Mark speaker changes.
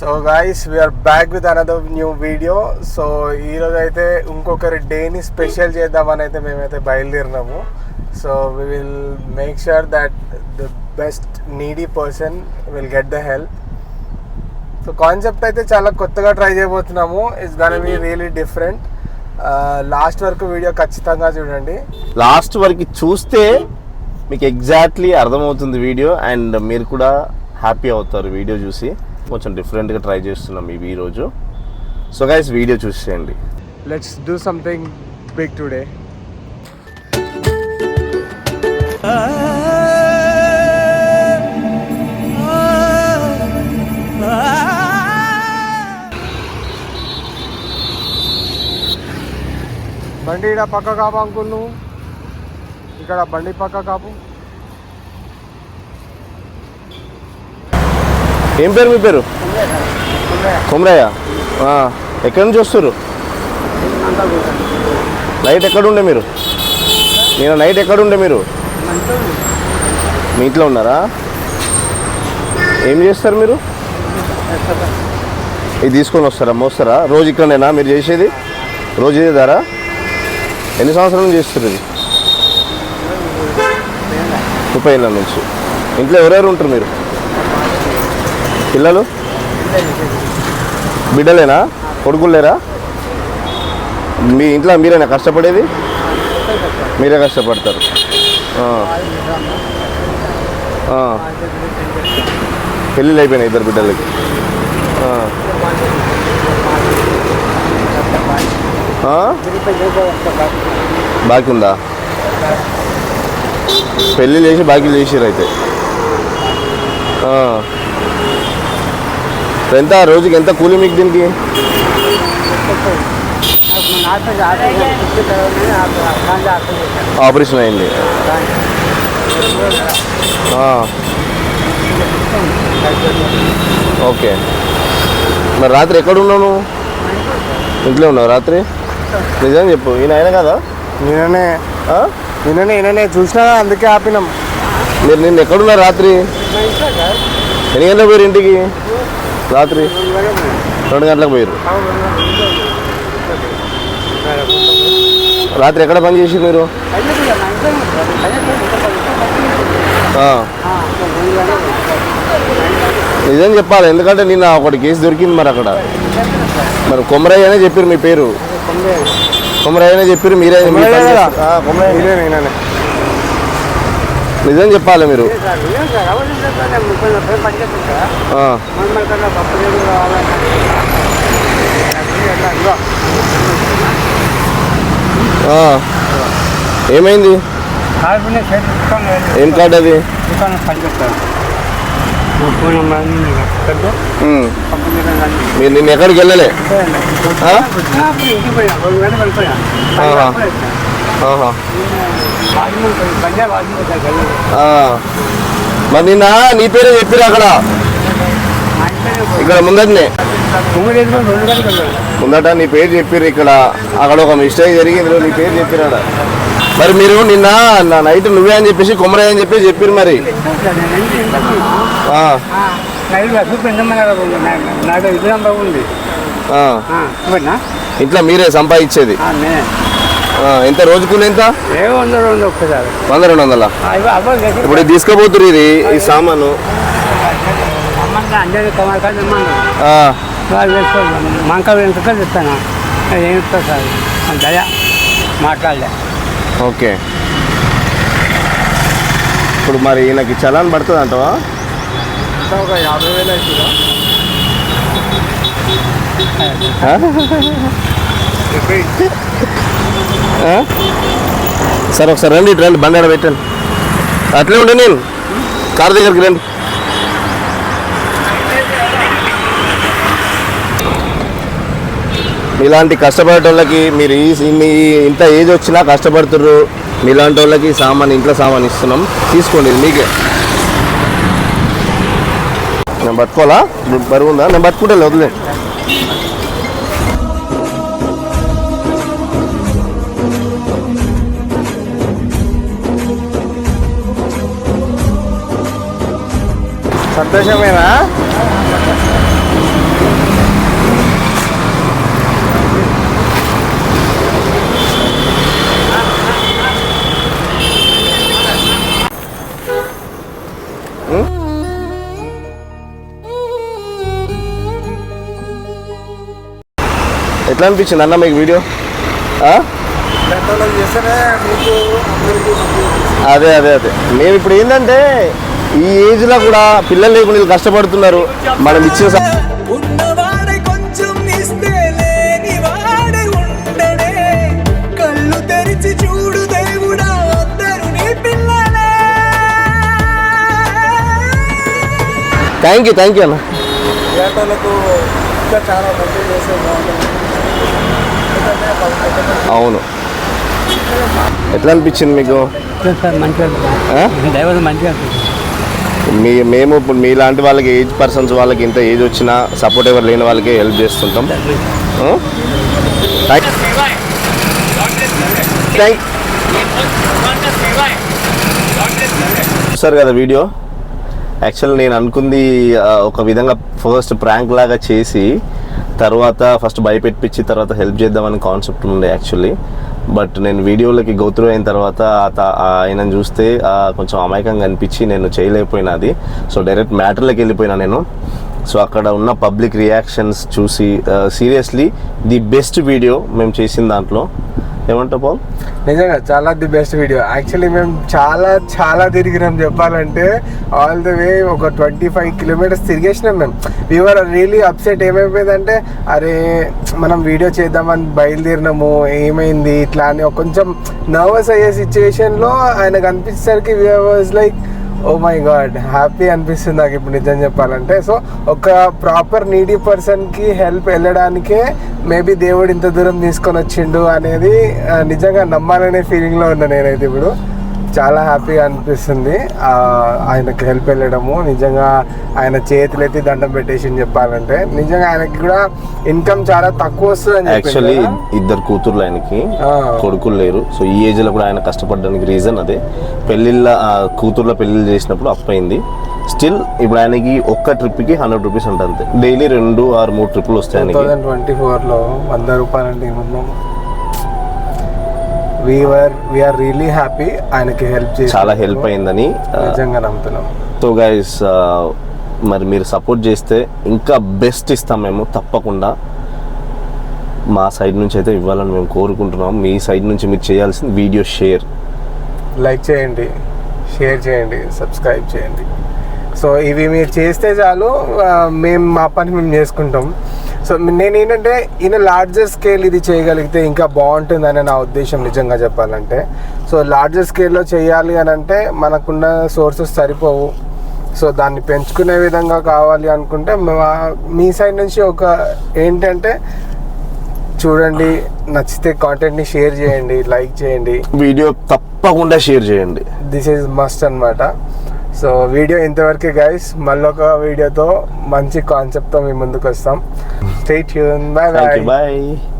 Speaker 1: So guys we're back with another new video so ఈరోజు అయితే ఇంకొకరి డేని స్పెషల్ చేద్దామని అయితే మేమైతే బయలుదేరినాము. So we will make sure that the best needy person will get the help so concept అయితే చాలా కొత్తగా ట్రై చేయబోతున్నాము. It's gonna be really different last వరకు వీడియో ఖచ్చితంగా చూడండి.
Speaker 2: లాస్ట్ వరకు చూస్తే మీకు ఎగ్జాక్ట్లీ అర్థమవుతుంది వీడియో అండ్ మీరు కూడా హ్యాపీ అవుతారు వీడియో చూసి. కొంచెం డిఫరెంట్గా ట్రై చేస్తున్నాం ఇవి ఈరోజు సో గైస్ వీడియో చూసేయండి
Speaker 1: let's do something big today బండి ఇక్కడ పక్క కాపు అంకుల్ నువ్వు ఇక్కడ బండి పక్క కాపు.
Speaker 2: ఏం పేరు మీ పేరు? కుమ్రయ్య. ఎక్కడి నుంచి వస్తారు నైట్ ఎక్కడుండే మీరు? నేను నైట్ ఎక్కడుండే మీరు? మీ ఇంట్లో ఉన్నారా? ఏం చేస్తారు మీరు? ఇది తీసుకొని వస్తారా? మోస్తారా? రోజు ఇక్కడనేనా మీరు చేసేది? రోజు ఇదే ధర ఎన్ని సంవత్సరాల నుంచి చేస్తారు ఇది? ముప్పై ఏళ్ళ నుంచి. ఇంట్లో ఎవరెవరు ఉంటారు మీరు? పిల్లలు? బిడ్డలేనా? కొడుకులు లేరా? మీ ఇంట్లో మీరేనా కష్టపడేది? మీరే కష్టపడతారు. పెళ్ళిళ్ళు అయిపోయినాయి ఇద్దరు బిడ్డలకి. బాకీ ఉందా? పెళ్ళి చేసి బాకీలు చేసిర్రు అయితే. ఎంత రోజుకి ఎంత కూలి మీకు దీనికి? ఆపరేషన్ అయింది. ఓకే. మరి రాత్రి ఎక్కడ ఉన్నావు ఇంట్లో ఉన్నావు రాత్రి? నిజం చెప్పు ఈయన ఆయన కదా?
Speaker 1: నేననే
Speaker 2: ఆ?
Speaker 1: నేననే నేననే చూసినా అందుకే ఆపినాం.
Speaker 2: మీరు నిన్న ఎక్కడున్నారు రాత్రి? ఎన్ని గంటలకు పోయారు ఇంటికి? రాత్రి రెండు గంటలకు పోయారు రాత్రి ఎక్కడ పని చేసి మీరు. నిజం చెప్పాలి ఎందుకంటే నిన్న ఒకటి కేసు దొరికింది మరి అక్కడ. మరి కొమరయ్య అనే చెప్పారు మీ పేరు. కొమరయ్య. అనే చెప్పారు మీరే
Speaker 1: కొమరయ్య
Speaker 2: చేస్తారు. ఆ, కొమరయ్య.
Speaker 1: నేనే నేననే
Speaker 2: నిజం చెప్పాలి మీరు. ఏమైంది? ఏం కార్డు అది. మీరు నిన్న ఎక్కడికి వెళ్ళలే? ఆహా. మరి నిన్న నీ పేరే చెప్పిరు అక్కడ? ఇక్కడ ముందటనే. ముందట నీ పేరు చెప్పారు ఇక్కడ. అక్కడ ఒక మిస్టేక్ జరిగింది నీ పేరు చెప్పారు మరి మీరు నిన్న నా నైట్ నువ్వే అని చెప్పేసి కొమరయ్య అని చెప్పేసి చెప్పారు మరి.
Speaker 3: నాకు ఉంది
Speaker 2: ఇట్లా మీరే సంపాదించేది. ఎంత రోజు కూలి ఎంత
Speaker 3: వంద రెండు
Speaker 2: వందల? ఇప్పుడు తీసుకోబోతురు ఇది ఈ సామాను.
Speaker 3: మంక ఏం సార్? దయ. మాట్లాడలే.
Speaker 2: ఓకే. ఇప్పుడు మరి ఈయనకి చలాన్ పడుతుంది అంటవా?
Speaker 1: ఒక యాభై వేలు అవుతుందా?
Speaker 2: సరే ఒకసారి రండి ఇటు రండి బండి పెట్టండి. అట్లే ఉండే నేను. కార్ దగ్గరికి రండి. మీలాంటి కష్టపడేటోళ్ళకి మీరు ఈ మీ ఇంత ఏజ్ వచ్చినా కష్టపడుతుర్రు. మీలాంటి వాళ్ళకి సామాన్ ఇంట్లో సామాన్ ఇస్తున్నాం. తీసుకోండి ఇది మీకే. నేను పట్టుకోవాలా బరువుందా నేను పట్టుకుంటే వదిలేండి
Speaker 1: సంతోషమేనా?
Speaker 2: ఎట్లా అనిపించింది అన్న మీకు వీడియో? అదే అదే అదే. మేము ఇప్పుడు ఏంటంటే ఈ ఏజ్లో కూడా పిల్లలు లేకుండా వీళ్ళు కష్టపడుతున్నారు. మనం ఇచ్చిన థ్యాంక్ యూ థ్యాంక్ యూ అన్న.
Speaker 1: గంటలకు ఇంకా చాలా ఎందుకంటే వాళ్ళకి
Speaker 2: అవును. ఎట్లా అనిపించింది మీకు?
Speaker 3: సార్ మంచిగా
Speaker 2: ఆ?
Speaker 3: డ్రైవర్ మంచిగా.
Speaker 2: మీ మేము ఇప్పుడు మీలాంటి వాళ్ళకి ఏజ్ పర్సన్స్ వాళ్ళకి ఇంత ఏజ్ వచ్చినా సపోర్ట్ ఎవరు లేని వాళ్ళకి హెల్ప్ చేస్తుంటాం. థాంక్- చూసారు కదా వీడియో యాక్చువల్ నేను అనుకుంది ఒక విధంగా ఫస్ట్ ప్రాంక్ లాగా చేసి తర్వాత ఫస్ట్ భయపెట్టించి తర్వాత హెల్ప్ చేద్దామని కాన్సెప్ట్ ఉండే యాక్చువల్లీ బట్ నేను వీడియోలకి గోత్రూ అయిన తర్వాత ఆ త- ఆయనను చూస్తే కొంచెం అమాయకంగా అనిపించి నేను చేయలేకపోయినా అది. సో డైరెక్ట్ మ్యాటర్లోకి వెళ్ళిపోయినా నేను. సో అక్కడ ఉన్న పబ్లిక్ రియాక్షన్స్ చూసి సీరియస్లీ ది బెస్ట్ వీడియో మేము చేసిన దాంట్లో. ఏమంటావు పాల్?
Speaker 1: నిజంగా చాలా ది బెస్ట్ వీడియో. యాక్చువల్లీ మేము చాలా చాలా తిరిగినాం చెప్పాలంటే ఆల్ ద వే ఒక ట్వంటీ ఫైవ్ కిలోమీటర్స్ తిరిగేసినాం మేము. వీఆర్ రియలీ అప్సెట్ ఏమైపోయిందంటే అరే మనం వీడియో చేద్దామని బయలుదేరినాము ఏమైంది ఇట్లా అని. కొంచెం నర్వస్ అయ్యే సిచ్యువేషన్లో ఆయన కనిపించేసరికి was like oh my god happy అనిపిస్తుంది నాకు ఇప్పుడు నిజం చెప్పాలంటే. సో ఒక ప్రాపర్ నీడీ పర్సన్కి హెల్ప్ వెళ్ళడానికే మేబీ దేవుడు ఇంత దూరం తీసుకొని వచ్చిండు అనేది నిజంగా నమ్మాలనే ఫీలింగ్లో ఉన్నా నేనైతే ఇప్పుడు. చాలా హ్యాపీగా అనిపిస్తుంది. ఆయనకి హెల్ప్ వెళ్ళడము. నిజంగా ఆయన చేతులెత్తి దండం పెట్టేసి చెప్పాలంటే. నిజంగా ఆయనకి కూడా ఇన్కమ్ చాలా తక్కువ వస్తుంది అని
Speaker 2: యాక్చువల్లీ ఇద్దరు కూతుర్లు ఆయనకి. కొడుకులు లేరు. సో ఈ ఏజ్లో కూడా ఆయన కష్టపడడానికి రీజన్ అదే. పెళ్ళిళ్ళ కూతుర్ల పెళ్ళిళ్ళు చేసినప్పుడు అప్పయింది స్టిల్ ఇప్పుడు ఆయనకి ఒక్క ట్రిప్కి హండ్రెడ్ రూపీస్ ఉంటుంది డైలీ రెండు ఆరు మూడు ట్రిప్పులు వస్తాయి
Speaker 1: ట్వంటీ ఫోర్లో వంద రూపాయలు అంటే వీఆర్ వీఆర్ రియలీ హ్యాపీ ఆయనకి హెల్ప్ చేసి
Speaker 2: చాలా హెల్ప్ అయిందని ఆ,
Speaker 1: నిజంగా నమ్ముతున్నాం.
Speaker 2: సో గైస్ మరి మీరు సపోర్ట్ చేస్తే ఇంకా బెస్ట్ ఇస్తాం మేము తప్పకుండా. మా సైడ్ నుంచి అయితే ఇవ్వాలని మేము కోరుకుంటున్నాం. మీ సైడ్ నుంచి మీరు చేయాల్సింది వీడియో షేర్
Speaker 1: లైక్ చేయండి షేర్ చేయండి సబ్స్క్రైబ్ చేయండి. సో ఇవి మీరు చేస్తే చాలు ఆ, మేము మా పని మేము చేసుకుంటాం. సో నేను ఏంటంటే ఈయన లార్జర్ స్కేల్ ఇది చేయగలిగితే ఇంకా బాగుంటుందని నా ఉద్దేశం నిజంగా చెప్పాలంటే. సో లార్జర్ స్కేల్లో చేయాలి అని అంటే మనకున్న సోర్సెస్ సరిపోవు. సో దాన్ని పెంచుకునే విధంగా కావాలి అనుకుంటే మా- సైడ్ నుంచి ఒక ఏంటంటే చూడండి నచ్చితే కాంటెంట్ని షేర్ చేయండి లైక్ చేయండి.
Speaker 2: వీడియో తప్పకుండా షేర్ చేయండి.
Speaker 1: దిస్ ఈజ్ మస్ట్ అన్నమాట. సో వీడియో ఇంతవరకే గైస్ మళ్ళీ ఒక వీడియోతో మంచి కాన్సెప్ట్తో మీ ముందుకు వస్తాం Stay tuned. Bye
Speaker 2: bye.
Speaker 1: Thank
Speaker 2: you. Bye.